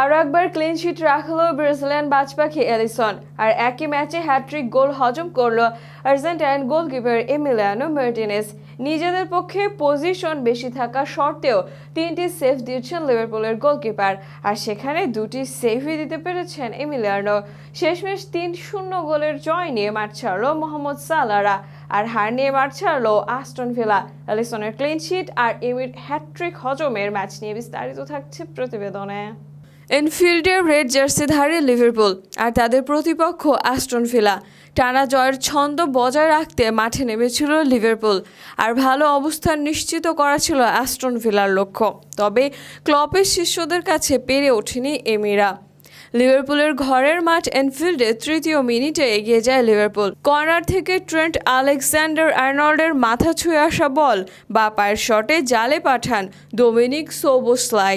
আরও একবার clean sheet রাখল ব্রাজিলিয়ান বাজপাখি এলিসন। আর একই ম্যাচে হ্যাট্রিক গোল হজম করল আর্জেন্টাইন গোলকিপার এমিলিয়ানো মার্টিনেস। নিজেদের পক্ষে পজিশন বেশি থাকা সত্ত্বেও তিনটি সেভ দিয়েছেন লিভারপুলের গোলকিপার আর সেখানে দুটি সেভই দিতে পেরেছেন এমিলিয়ানো। শেষমেশ তিন শূন্য গোলের জয় নিয়ে মাঠ ছাড়লো মোহাম্মদ সালারা আর হার নিয়ে মাঠ ছাড়লো আস্টন ভিলা। এলিসনের ক্লিন শিট আর এমির হ্যাট্রিক হজমের ম্যাচ নিয়ে বিস্তারিত থাকছে প্রতিবেদনে। এনফিল্ডের রেড জার্সিধারী লিভারপুল আর তাদের প্রতিপক্ষ অ্যাস্টন ভিলা। টানা জয়ের ছন্দ বজায় রাখতে মাঠে নেমেছিল লিভারপুল আর ভালো অবস্থান নিশ্চিত করা ছিল অ্যাস্টন ভিলার লক্ষ্য। তবে ক্লপের শিষ্যদের কাছে পেরে ওঠেনি এমিরা। লিভারপুলের ঘরের মাঠ এনফিল্ডে তৃতীয় মিনিটে এগিয়ে যায় লিভারপুল। কর্নার থেকে ট্রেন্ট আলেকজান্ডার আর্নল্ডের মাথা ছুঁয়ে আসা বল বা পায়ের শটে জালে পাঠান ডোমিনিক সোবোসলাই।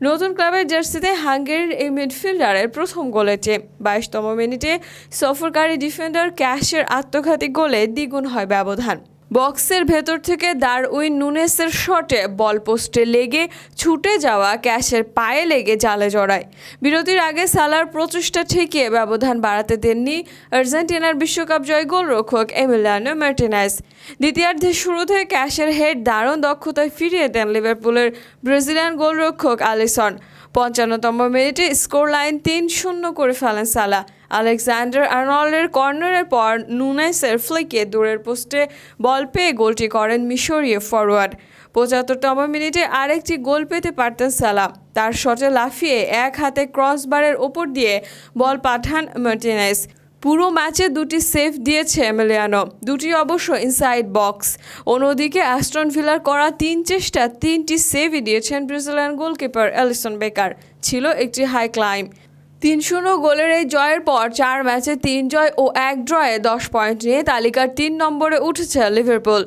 নতুন ক্লাবের জার্সিতে হাঙ্গেরির এই মিডফিল্ডারের প্রথম গোলেছে বাইশতম মিনিটে সফরকারী ডিফেন্ডার ক্যাশের আত্মঘাতী গোলে দ্বিগুণ হয় ব্যবধান। বক্সের ভেতর থেকে দারউইন নুনেসের শটে বল পোস্টে লেগে ছুটে যাওয়া ক্যাশের পায়ে লেগে জালে জড়ায়। বিরতির আগে সালার প্রচেষ্টা ঠেকিয়ে ব্যবধান বাড়াতে দেননি আর্জেন্টিনার বিশ্বকাপ জয় গোলরক্ষক এমিলিয়ানো মার্টিনেস। দ্বিতীয়ার্ধের শুরুতে ক্যাশের হেড দারুণ দক্ষতায় ফিরিয়ে দেন লিভারপুলের ব্রাজিলিয়ান গোলরক্ষক আলিসন। পঞ্চান্নতম মিনিটে স্কোর লাইন তিন শূন্য করে ফেলেন সালা। আলেকজান্ডার আর্নল্ডের কর্নারের পর নুনেসের ফ্লিকে দূরের পোস্টে বল পেয়ে গোলটি করেন মিশরীয় ফরওয়ার্ড পঁচাত্তরতম মিনিটে আরেকটি গোল পেতে পারতেন সালা তার শটে লাফিয়ে এক হাতে ক্রসবারের ওপর দিয়ে বল পাঠান মার্টিনেস। পুরো ম্যাচে দুটি সেভ দিয়েছে এমিলিয়ানো দুটি অবশ্য ইনসাইড বক্স। অন্যদিকে অ্যাস্টন ভিলার করা তিন চেষ্টা তিনটি সেভই দিয়েছেন ব্রাজিলিয়ান গোলকিপার এলিসন বেকার। ছিল একটি হাই ক্লাইম। তিন শূন্য গোলের এই জয়ের পর চার ম্যাচে তিন জয় ও এক ড্রয়ে দশ পয়েন্ট নিয়ে তালিকার তিন নম্বরে উঠেছে লিভারপুল।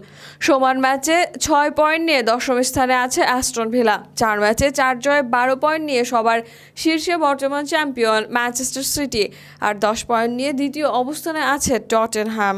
সমান ম্যাচে ছয় পয়েন্ট নিয়ে দশম স্থানে আছে অ্যাস্টন ভিলা। চার ম্যাচে চার জয় বারো পয়েন্ট নিয়ে সবার শীর্ষে বর্তমান চ্যাম্পিয়ন ম্যানচেস্টার সিটি। আর দশ পয়েন্ট নিয়ে দ্বিতীয় অবস্থানে আছে টটেনহ্যাম